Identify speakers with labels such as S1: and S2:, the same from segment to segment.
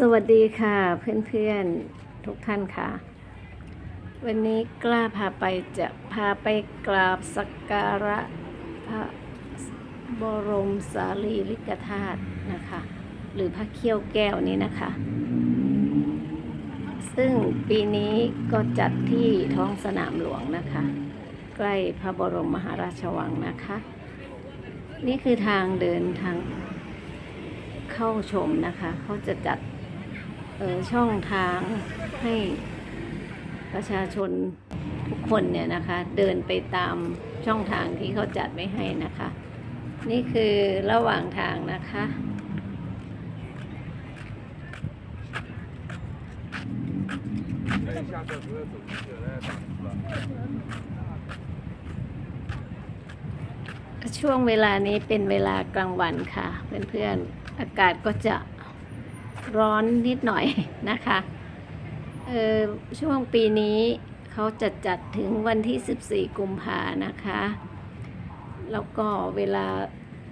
S1: สวัสดีค่ะเพื่อนๆทุกท่านค่ะ วันนี้กล้าพาไปจะพาไปกราบสักการะพระบรมสารีริกธาตุนะคะ หรือพระเขี้ยวแก้วนี้นะคะ ซึ่งปีนี้ก็จัดที่ท้องสนามหลวงนะคะ ใกล้พระบรมมหาราชวังนะคะ นี่คือทางเดินทางเข้าชมนะคะ เขาจะจัด ช่องทางให้ประชาชนทุกคนเนี่ยนะคะ เดินไปตามช่องทางที่เขาจัดไว้ให้นะคะ นี่คือระหว่างทางนะคะช่วงเวลานี้เป็นเวลากลางวันค่ะ เพื่อนๆอากาศก็จะ ร้อนนิดหน่อยนะคะเออช่วงปีนี้เขาจะจัดถึงวันที่ 14 กุมภานะคะ แล้วก็เวลา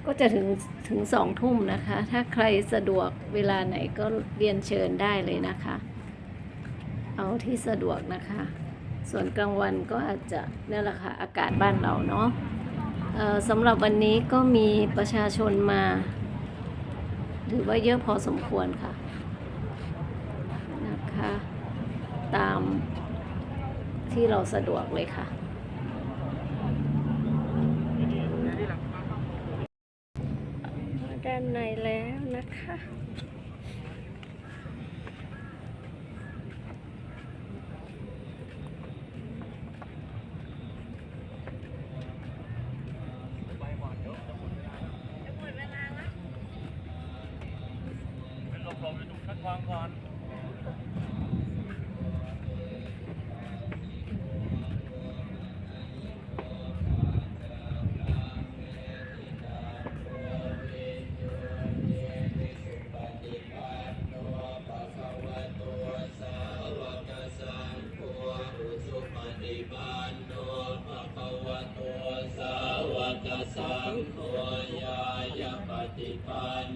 S1: ก็จะถึงถึงสองทุ่มนะคะ ถ้าใครสะดวกเวลาไหนก็เรียนเชิญได้เลยนะคะ เอาที่สะดวกนะคะ ส่วนกลางวันก็อาจจะนี่แหละค่ะอากาศบ้านเราเนาะเอ่อสำหรับวันนี้ก็มีประชาชนมา ถือว่าเยอะพอสมควรค่ะนะคะ ตามที่เราสะดวกเลยค่ะมาด้านในแล้วนะคะ
S2: เป็นลมๆไปดูคัดความก่อน
S3: สังโฆยายปฏิปัน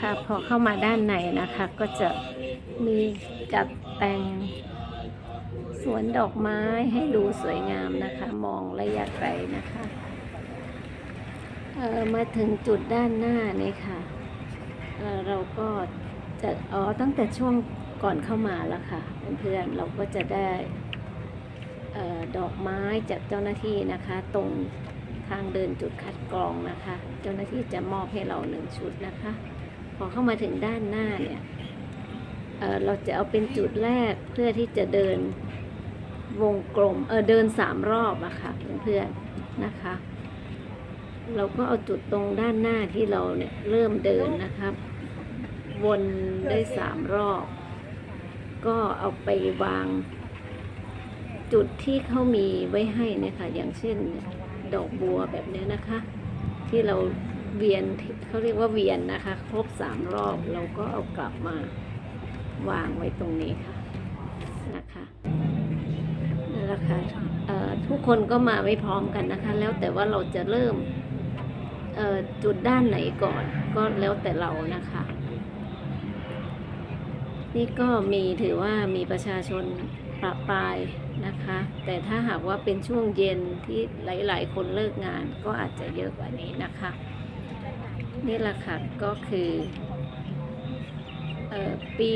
S3: คะ
S1: พอเข้ามาด้านในนะคะ ก็จะมีจัดแต่งสวนดอกไม้ให้ดูสวยงามนะคะ มองระยะไกลนะคะเออมาถึงจุดด้านหน้านี่ค่ะเเราก็จะอ๋อตั้งแต่ช่วงก่อนเข้ามาแล้วค่ะเพื่อนๆเราก็จะได้ออดอกไม้จากเจ้าหน้าที่นะคะ ตรงทางเดินจุดคัดกรองนะคะ เจ้าหน้าที่จะมอบให้เราหนึ่งชุดนะคะ พอเข้ามาถึงด้านหน้าเนี่ยเอ่อเราจะเอาเป็นจุดแรกเพื่อที่จะเดินวงกลมเออเดินสามรอบอะค่ะเพื่อนๆนะคะ เราก็เอาจุดตรงด้านหน้าที่เราเนี่ยเริ่มเดินนะครับ วนได้สามรอบ ก็เอาไปวางจุดที่เขามีไว้ให้เนี่ยค่ะอย่างเช่นดอกบัวแบบนี้นะคะ ที่เรา เวียนเขาเรียกว่าเวียนนะคะ ครบสามรอบเราก็เอากลับมาวางไว้ตรงนี้ค่ะนะคะนั่นแหละค่ะเอ่อทุกคนก็มาไม่พร้อมกันนะคะ แล้วแต่ว่าเราจะเริ่มจุดด้านไหนก่อนก็แล้วแต่เรานะคะ นี่ก็มีถือว่ามีประชาชนประปรายนะคะ แต่ถ้าหากว่าเป็นช่วงเย็นที่หลาย ๆ คนเลิกงานก็อาจจะเยอะกว่านี้นะคะ นี่แหละค่ะก็คือออปี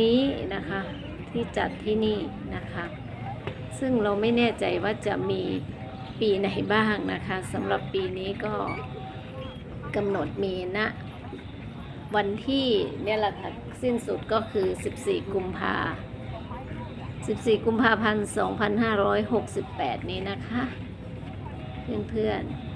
S1: นี้นะคะที่จัดที่นี่นะคะ ซึ่งเราไม่แน่ใจว่าจะมีปีไหนบ้างนะคะสำหรับปีนี้ก็กำหนดมีณวันที่เนี่ยแหละค่ะสิ้นสุดก็คือ 14 กุมภา14 กุมภาพันธ์ 2568 นี้นะคะ เพื่อนๆ